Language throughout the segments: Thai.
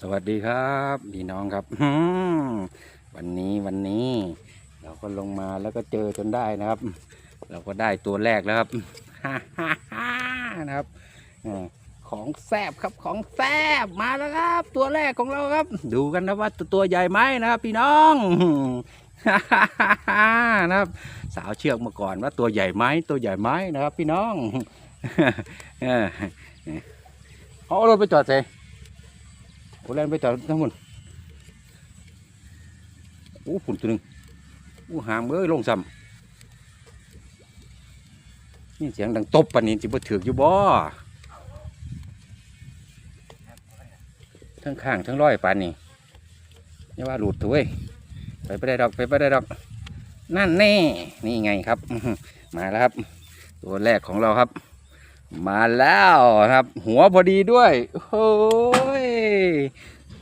สวัสดีครับพี่น้องครับวันนี้วันนี้ เราก็ลงมาแล้วก็เจอจนได้นะครับ เราก็ได้ตัวแรกแล้วครับฮ่าฮ่าฮ่านะครับของแซบครับของแซบมาแล้วครับ ตัวแรกของเราครับ ดูกันนะว่าตัวใหญ่ไหมนะครับพี่น้องฮ่าฮ่าฮ่านะครับ สาวเชือกมาก่อนว่าตัวใหญ่ไหมตัวใหญ่ไหมนะครับ พี่น้องเออเอารถไปจอดเส โอ้แล่นไปจอดทั้งหมดโอ้ฝุ่นตัวหนึ่งโอ้หามเอ้ยลงซ้ำนี่เสียงดังตบปานนี้จิบ่ถืออยู่บ่ทั้งข้างทั้งร้อยปานนี้อย่าว่าหลุดถวยไปไปได้ดอกไปไปได้ดอก นั่นแน่ นี่ไงครับ มาแล้วครับ ตัวแรกของเราครับ มาแล้วครับ หัวพอดีด้วยโอ้ย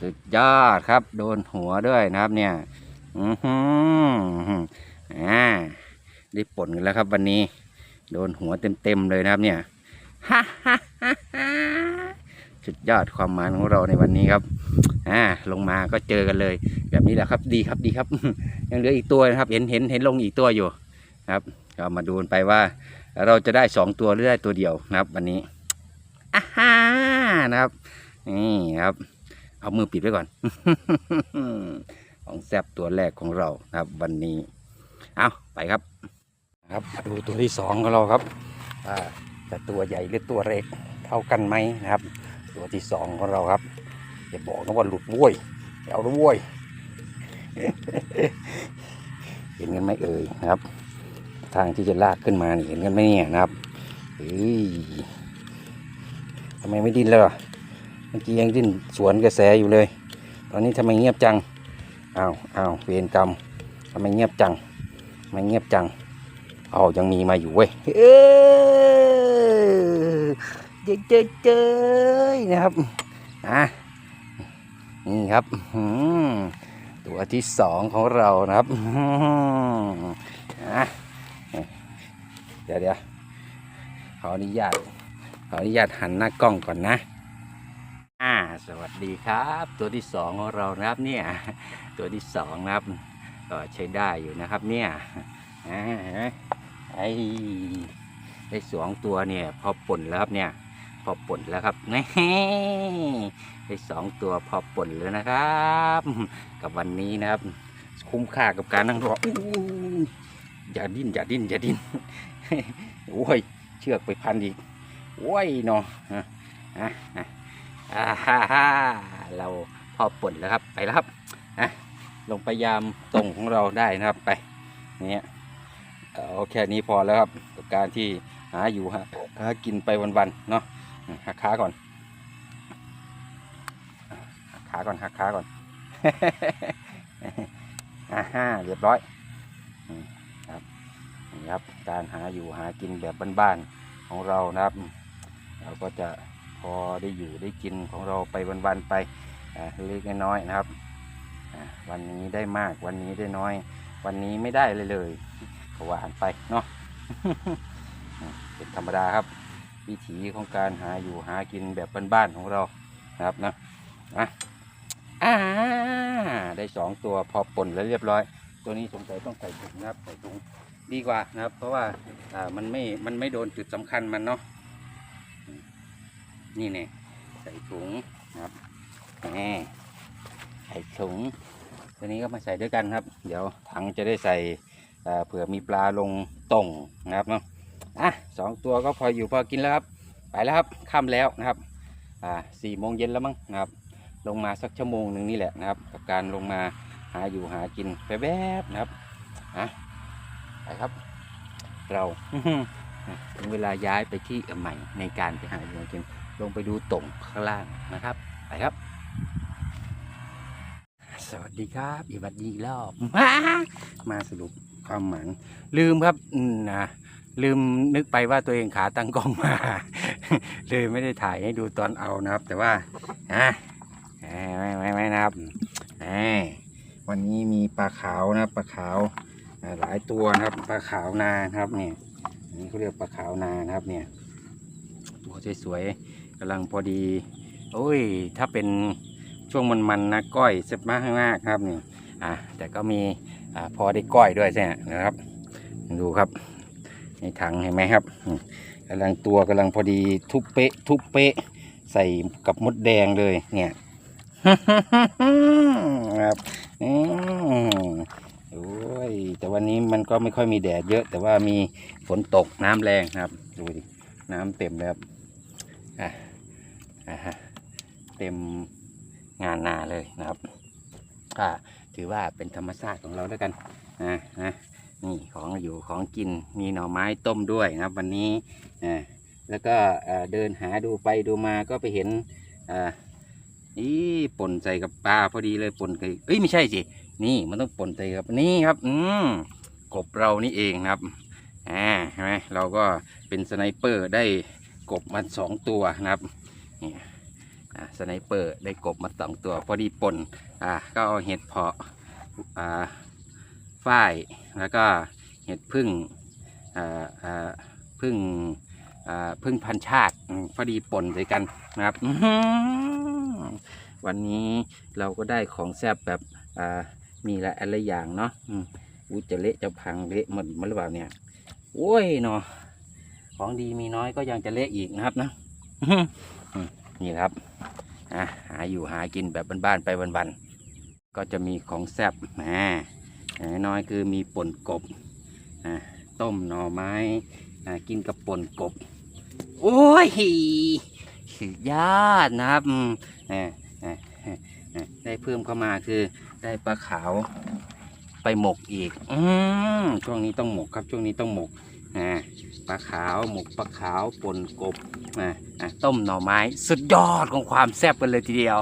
สุดยอดครับ โดนหัวด้วยนะครับเนี่ย อือหืออ่าได้ผลกันแล้วครับวันนี้ โดนหัวเต็มๆเลยนะครับเนี่ยฮ่าฮ่าฮ่าฮ่าสุดยอดความมานของเราในวันนี้ครับอ่าลงมาก็เจอกันเลย แบบนี้แหละครับดีครับดีครับ ยังเหลืออีกตัวนะครับ เห็นเห็นเห็นลงอีกตัวอยู่ครับ ก็มาดูไปว่า เราจะได้สองตัวหรือได้ตัวเดียวนะครับ วันนี้อ่าฮ่านะครับนี่ครับ เอามือปิดไว้ก่อน ของแซบตัวแรกของเรานะครับ วันนี้ เอาไปครับ ครับมาดูตัวที่สองของเราครับว่าจะตัวใหญ่หรือตัวเล็กเท่ากันไหมนะครับ ตัวที่สองของเราครับอย่าบอกนะว่าหลุดบ้วยเอาละบ้วยเห็นกันไหมเอ่ยนะครับ ทางที่จะลากขึ้นมานี่เห็นกันไหมเนี่ยนะครับเฮ้ยทำไมไม่ดิ้นเลยอะเมื่อกี้ยังดิ้นสวนกระแสอยู่เลย ตอนนี้ทำไมเงียบจังอ้าวอ้าวเวรกรรมทำไมเงียบจังทำไมเงียบจังเอายังมีมาอยู่เว้ยเออเจอเจอเจอนะครับอะนี่ครับตัวที่สองของเรานะครับอะ ดี๋ยวเดี๋ยวขออนุญาต ขออนุญาตหันหน้ากล้องก่อนนะ อ่า สวัสดีครับ ตัวที่สองของเรานะครับ เนี่ย ตัวที่สองนะครับก็ใช้ได้อยู่นะครับ เนี่ยอ่าไอ้ได้สองตัวเนี่ย พอป่นแล้วครับเนี่ย พอป่นแล้วครับนี่ได้สองตัวพอป่นแล้วนะครับ กับวันนี้นะครับ คุ้มค่ากับการนั่งรออย่าดิ้นอย่าดิ้นอย่าดิ้น โอ้ย เชือกไปพันอีก โอ้ยเนาะอะอะอะอ่าฮ่าฮ่าเราพอป่นแล้วครับ ไปแล้วครับอะลงพยายามตรงของเราได้นะครับไปเนี่ยเอาแค่นี้พอแล้วครับกับการที่หาอยู่หาหากินไปวันๆเนาะหักขาก่อนหักขาก่อนหักขาก่อนอ่าฮ่าเรียบร้อย ครับนี่ครับ การหาอยู่หากินแบบบ้านๆของเรานะครับ เราก็จะพอได้อยู่ได้กินของเราไปวันๆไปเล็กน้อยๆนะครับ วันนี้ได้มากวันนี้ได้น้อย วันนี้ไม่ได้เลยเลยก็ว่านไปเนาะเป็นธรรมดาครับ วิถีของการหาอยู่หากินแบบบ้านๆของเรานะครับนะอะอ่าได้สองตัวพอปนแล้วเรียบร้อย ตัวนี้สงสัยต้องใส่ถุงนะครับใส่ถุง ดีกว่านะครับ เพราะว่าอ่ามันไม่มันไม่โดนจุดสำคัญมันเนาะนี่เนี่ยใส่ถุงนะครับแหมใส่ถุงตัวนี้ก็มาใส่ด้วยกันครับ เดี๋ยวถังจะได้ใส่เผื่อมีปลาลงต่งนะครับเนาะอะสองตัวก็พออยู่พอกินแล้วครับ ไปแล้วครับค่ำแล้วนะครับอ่าสี่โมงเย็นแล้วมั้งนะครับ ลงมาสักชั่วโมงหนึ่งนี่แหละนะครับ กับการลงมาหาอยู่หากินไปแวบๆนะครับอะ ครับ เราถึงเวลาย้ายไปที่ใหม่ในการไปหาอยู่หากินลงไปดูต่งข้างล่างนะครับ ไปครับ สวัสดีครับอีกวัดดีอีกรอบมาสรุปความหมายลืมครับอืมนะลืมนึกไปว่าตัวเองขาตั้งกล้องมา เลยไม่ได้ถ่ายให้ดูตอนเอานะครับ แต่ว่าอะไม่ไม่ไม่นะครับอ่าวันนี้มีปลาขาวนะครับปลาขาวอ่า หลายตัวนะครับปลาขาวนาครับเนี่ยนนี้เขาเรียกปลาขาวนานะครับเนี่ยตัวสวยๆกำลังพอดี โอ้ย ถ้าเป็นช่วงมันมันๆนะก้อยเซ็บมากมากครับนี่อะแต่ก็มีอ่าพอได้ก้อยด้วยใช่ไหมนะครับ ดูครับในถังเห็นไหมครับอืมกำลังตัวกำลังพอดีทุบเป๊ะทุบเป๊ะใส่กับมดแดงเลยเนี่ยครับอืม โอ้ยแต่วันนี้มันก็ไม่ค่อยมีแดดเยอะ แต่ว่ามีฝนตกน้ำแรงครับ ดูดิน้ำเต็มเลยครับอะอะเต็มงานนาเลยนะครับก็ถือว่าเป็นธรรมชาติของเราแล้วยกันนะนะนี่ของอยู่ของกินมีหน่อไม้ต้มด้วยนะครับ วันนี้อ่าแล้วก็เอ่อเดินหาดูไปดูมาก็ไปเห็นอ่านี่ป่นใส่กับปลาพอดีเลยป่นกับเอ้ยไม่ใช่สิ นี่มันต้องป่นใส่กับนี่ครับ อืมกบเรานี่เองครับอ่าใช่ไหมเราก็เป็นสไนเปอร์ได้กบมาสองตัวนะครับนี่อ่าสไนเปอร์ได้กบมาสองตัว พอดีป่นอ่าก็เอาเห็ดเพาะอ่าฝ้ายแล้วก็เห็ดพึ่งอ่าอ่าพึ่งอ่าพึ่งพันชาติพอดีป่นใส่กันนะครับวันนี้เราก็ได้ของแซบแบบอ่า มีลายอะไรอย่างเนาะอืมอุจะเละจะพังเละหมดหมดหรือเปล่าเนี่ยโอ้ยเนาะของดีมีน้อยก็ยังจะเละอีกนะครับนะนี่ครับอะหาอยู่หากินแบบบ้านๆไปวันๆก็จะมีของแซ่บแหมน้อยคือมีป่นกบอะต้มหน่อไม้อะกินกับป่นกบ โอ้ยสุดยอดนะครับอืมอ่าอ่าอ่าอ่า ได้เพิ่มเข้ามาคือได้ปลาขาวไปหมกอีก อืมช่วงนี้ต้องหมกครับช่วงนี้ต้องหมกอ่าปลาขาวหมกปลาขาวป่นกบอ่าต้มหน่อไม้สุดยอดของความแซ่บกันเลยทีเดียว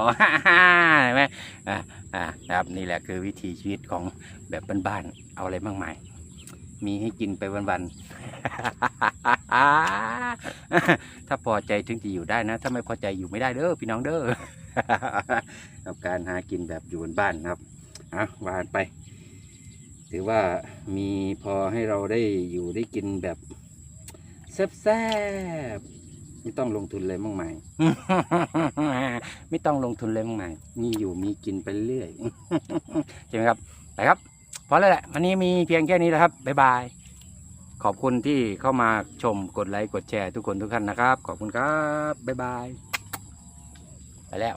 เห็นไหมอ่าอ่านะครับนี่แหละคือวิถีชีวิตของแบบบ้านๆเอาอะไรมากมาย มีให้กินไปวันๆถ้าพอใจถึงจะอยู่ได้นะ ถ้าไม่พอใจอยู่ไม่ได้เด้อพี่น้องเด้อ กับการหากินแบบอยู่บนบ้านนะครับอะวานไป ถือว่ามีพอให้เราได้อยู่ได้กินแบบแซ่บๆไม่ต้องลงทุนเลยมากมายไม่ต้องลงทุนเลยมากมายมีอยู่มีกินไปเรื่อยใช่ไหมครับไปครับพอแล้วแหละวันนี้มีเพียงแค่นี้แหละครับบ๊ายบายขอบคุณที่เข้ามาชมกดไลค์กดแชร์ทุกคนทุกท่านนะครับ ขอบคุณครับ บ๊ายบาย ไปแล้ว